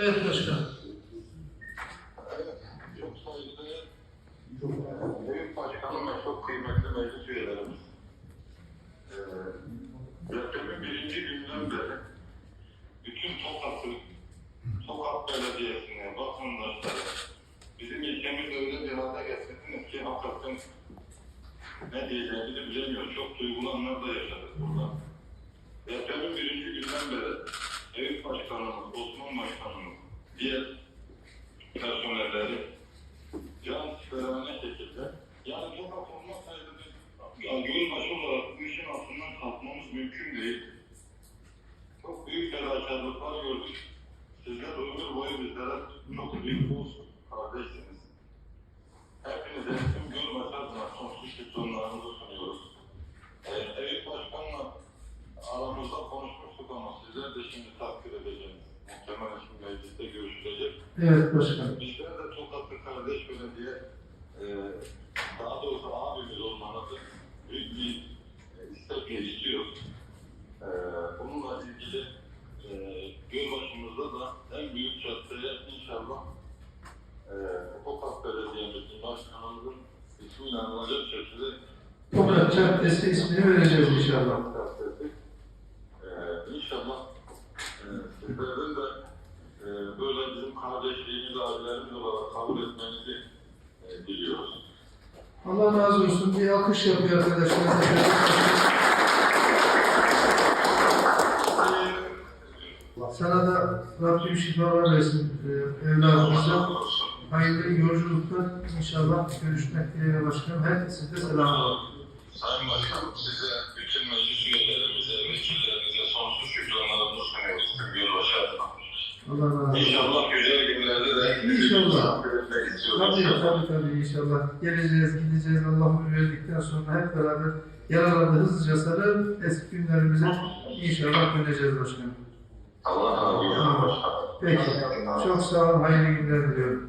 Evet başkanım. Çok sayıda Büyük Başkanım çok kıymetli meclis üyelerimiz. Depremin birinci günden beri bütün Tokat'ı, Tokat Belediyesi'ne, vatandaşlara bizim ilkemizi öyle bir hale getirdiniz ki hakikaten ne diyeceğimizi bilemiyoruz. Çok duygulu anlar da yaşadık burada. Depremin birinci günden beri Eyüp Başkanımız, Osman Başkanımız, diğer personelleri can siperhane şekilde yani çok olmasaydı biz ya yolbaşı olarak bu işin altından kalkmamız mümkün değil. Çok büyük fedakarlıklar gördük. Sizler ömür boyu bizlere çok büyük dost kardeşsiniz. Hepinize tüm Gölbaşı adına sonsuz şükranlarımızı sunuyoruz. Ee, Eyüp Başkan'la aramızda konuşmuştuk ama sizler de şimdi takdir edeceğiniz. Muhtemelen şimdi mecliste görüşülecek. Evet başkanım. Bizler de Tokatlı kardeş belediye e, daha doğrusu abimiz olmanızı büyük bir e, istekle istiyoruz. E, bununla ilgili e, Gölbaşımızda da en büyük caddeye inşallah e, Tokat Belediye'mizin başkanımızın ismiyle anılacak şekilde Tokat Caddesi ismini vereceğiz inşallah. ee, inşallah e, sizlerin de e, böyle bizim kardeşliğimiz, abilerimiz olarak kabul etmenizi e, diliyoruz. Allah razı olsun. Bir alkış yapıyor arkadaşlar. Sana da Rabbim şifalar versin e, evladımıza. Hayırlı yolculuklar. İnşallah görüşmek dileğiyle başkanım. Herkese de selam olsun. Sayın Başkanım, size, bütün meclis üyelerimize, vekillerimize sonsuz şükranlarımızı sunuyoruz. Yılbaşı adına. Allah razı olsun. İnşallah güzel günlerde de İnşallah. Etmek istiyoruz. Tabii inşallah. tabii tabii inşallah. Geleceğiz, gideceğiz. Allah ömür verdikten sonra hep beraber yaralarını hızlıca sarıp eski günlerimize inşallah döneceğiz başkanım. Allah razı olsun. Peki. Çok sağ olun. Hayırlı günler diliyorum.